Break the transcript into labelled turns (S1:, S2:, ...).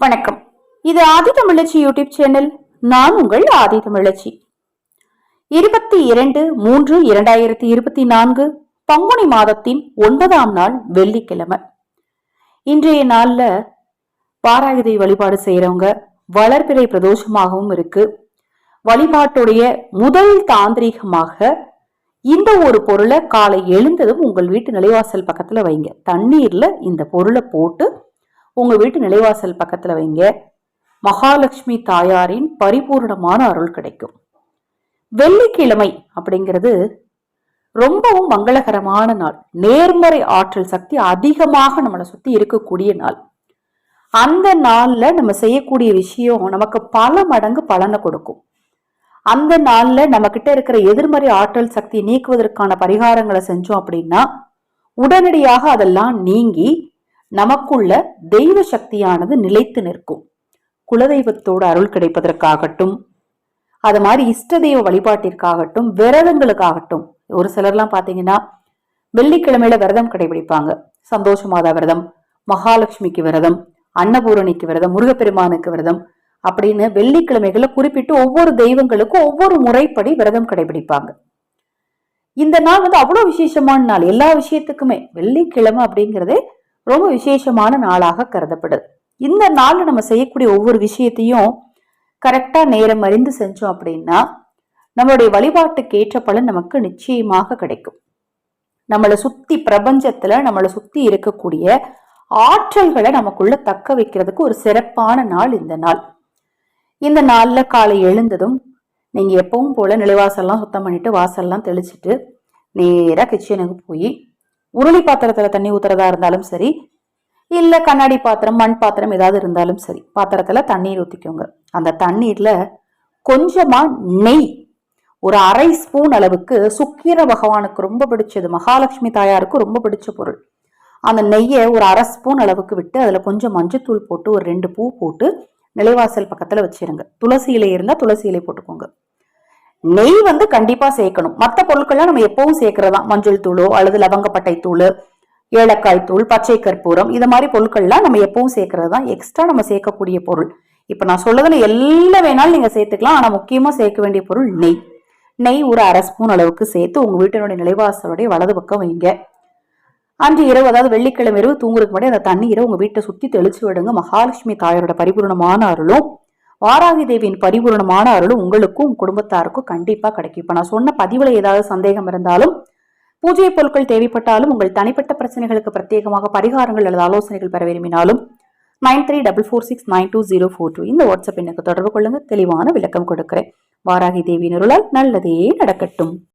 S1: வணக்கம். இது ஆதி தமிழச்சி YouTube channel. நான் உங்கள் ஆதி தமிழச்சி. இருபத்தி இரண்டு மூன்று இரண்டாயிரத்தி இருபத்தி நான்கு பங்குனி மாதத்தின் ஒன்பதாம் நாள் வெள்ளிக்கிழமை. இன்றைய நாள்ல பாராயுதை வழிபாடு செய்யறவங்க வளர்பிறை பிரதோஷமாகவும் இருக்கு. வழிபாட்டுடைய முதல் தாந்திரீகமாக இந்த ஒரு பொருளை காலை எழுந்ததும் உங்கள் வீட்டு நிலைவாசல் பக்கத்துல வைங்க. தண்ணீர்ல இந்த பொருளை போட்டு உங்கள் வீட்டு நிலைவாசல் பக்கத்தில் வைங்க. மகாலட்சுமி தாயாரின் பரிபூர்ணமான அருள் கிடைக்கும். வெள்ளிக்கிழமை அப்படிங்கிறது ரொம்பவும் மங்களகரமான நாள். நேர்மறை ஆற்றல் சக்தி அதிகமாக நம்மளை சுற்றி இருக்கக்கூடிய நாள். அந்த நாளில் நம்ம செய்யக்கூடிய விஷயம் நமக்கு பல மடங்கு பலனை கொடுக்கும். அந்த நாளில் நம்ம கிட்ட இருக்கிற எதிர்மறை ஆற்றல் சக்தியை நீக்குவதற்கான பரிகாரங்களை செஞ்சோம் அப்படின்னா உடனடியாக அதெல்லாம் நீங்கி நமக்குள்ள தெய்வ சக்தியானது நிலைத்து நிற்கும். குலதெய்வத்தோட அருள் கிடைப்பதற்காகட்டும் அது மாதிரி இஷ்ட தெய்வ வழிபாட்டிற்காகட்டும் விரதங்களுக்காகட்டும் ஒரு சிலர்லாம் பார்த்தீங்கன்னா வெள்ளிக்கிழமையில விரதம் கடைபிடிப்பாங்க. சந்தோஷ மாதா விரதம் மகாலட்சுமிக்கு விரதம் அன்னபூரணிக்கு விரதம் முருகப்பெருமானுக்கு விரதம் அப்படின்னு வெள்ளிக்கிழமைகளை குறிப்பிட்டு ஒவ்வொரு தெய்வங்களுக்கும் ஒவ்வொரு முறைப்படி விரதம் கடைபிடிப்பாங்க. இந்த நாள் வந்து அவ்வளோ விசேஷமான நாள். எல்லா விஷயத்துக்குமே வெள்ளிக்கிழமை அப்படிங்கிறதே ரொம்ப விசேஷமான நாளாக கருதப்படுது. இந்த நாள்ல நம்ம செய்யக்கூடிய ஒவ்வொரு விஷயத்தையும் கரெக்டா நேரம் அறிந்து செஞ்சோம் அப்படின்னா நம்மளுடைய வழிபாட்டுக்கு ஏற்ற பலன் நமக்கு நிச்சயமாக கிடைக்கும். நம்மளை சுத்தி பிரபஞ்சத்துல நம்மளை சுத்தி இருக்கக்கூடிய ஆற்றல்களை நமக்குள்ள தக்க வைக்கிறதுக்கு ஒரு சிறப்பான நாள் இந்த நாள். இந்த நாள்ல காலை எழுந்ததும் நீங்க எப்பவும் போல நிலைவாசல்லாம் சுத்தம் பண்ணிட்டு வாசல்லாம் தெளிச்சிட்டு நேராக கிச்சனுக்கு போய் உருளி பாத்திரத்துல தண்ணி ஊத்துறதா இருந்தாலும் சரி இல்ல கண்ணாடி பாத்திரம் மண் பாத்திரம் ஏதாவது இருந்தாலும் சரி பாத்திரத்துல தண்ணீர் ஊத்திக்கோங்க. அந்த தண்ணீர்ல கொஞ்சமா நெய் ஒரு அரை ஸ்பூன் அளவுக்கு சுக்கிர பகவானுக்கு ரொம்ப பிடிச்சது மகாலட்சுமி தாயாருக்கு ரொம்ப பிடிச்ச பொருள். அந்த நெய்யை ஒரு அரை ஸ்பூன் அளவுக்கு விட்டு அதுல கொஞ்சம் மஞ்சத்தூள் போட்டு ஒரு ரெண்டு பூ போட்டு நிலைவாசல் பக்கத்துல வச்சிருங்க. துளசி இலை இருந்தா துளசி இலை போட்டுக்கோங்க. நெய் வந்து கண்டிப்பா சேர்க்கணும். மற்ற பொருட்கள்லாம் நம்ம எப்பவும் சேர்க்கறதா? மஞ்சள் தூளோ அல்லது லவங்கப்பட்டை தூள் ஏலக்காய் தூள் பச்சை கற்பூரம் இது மாதிரி பொருட்கள்லாம் நம்ம எப்பவும் சேர்க்கறது தான் எக்ஸ்ட்ரா நம்ம சேர்க்கக்கூடிய பொருள். இப்ப நான் சொல்லதுல எல்லாம் வேணாலும் நீங்க சேர்த்துக்கலாம். ஆனா முக்கியமா சேர்க்க வேண்டிய பொருள் நெய். நெய் ஒரு அரை ஸ்பூன் அளவுக்கு சேர்த்து உங்க வீட்டினுடைய நிலைவாசலுடைய வலது பக்கம் வைங்க. அன்று இரவு அதாவது வெள்ளிக்கிழமை இரவு தூங்குறதுக்கு முன்னாடி அந்த தண்ணீரை உங்க வீட்டை சுத்தி தெளிச்சு விடுங்க. மகாலட்சுமி தாயாரோட பரிபூர்ணமான அருளும் வாராகி தேவியின் பரிபூர்ணமான அருளும் உங்களுக்கும் குடும்பத்தாருக்கும் கண்டிப்பா கிடைக்கும். இப்ப நான் சொன்ன பதிவுல ஏதாவது சந்தேகம் இருந்தாலும் பூஜை பொருட்கள் தேவைப்பட்டாலும் உங்கள் தனிப்பட்ட பிரச்சனைகளுக்கு பிரத்யேகமாக பரிகாரங்கள் அல்லது ஆலோசனைகள் பெற விரும்பினாலும் nine three double four six nine two zero four two இந்த வாட்ஸ்அப் எனக்கு தொடர்பு கொள்ளுங்க. தெளிவான விளக்கம் கொடுக்கிறேன். வாராகி தேவியின் அருளால் நல்லதே நடக்கட்டும்.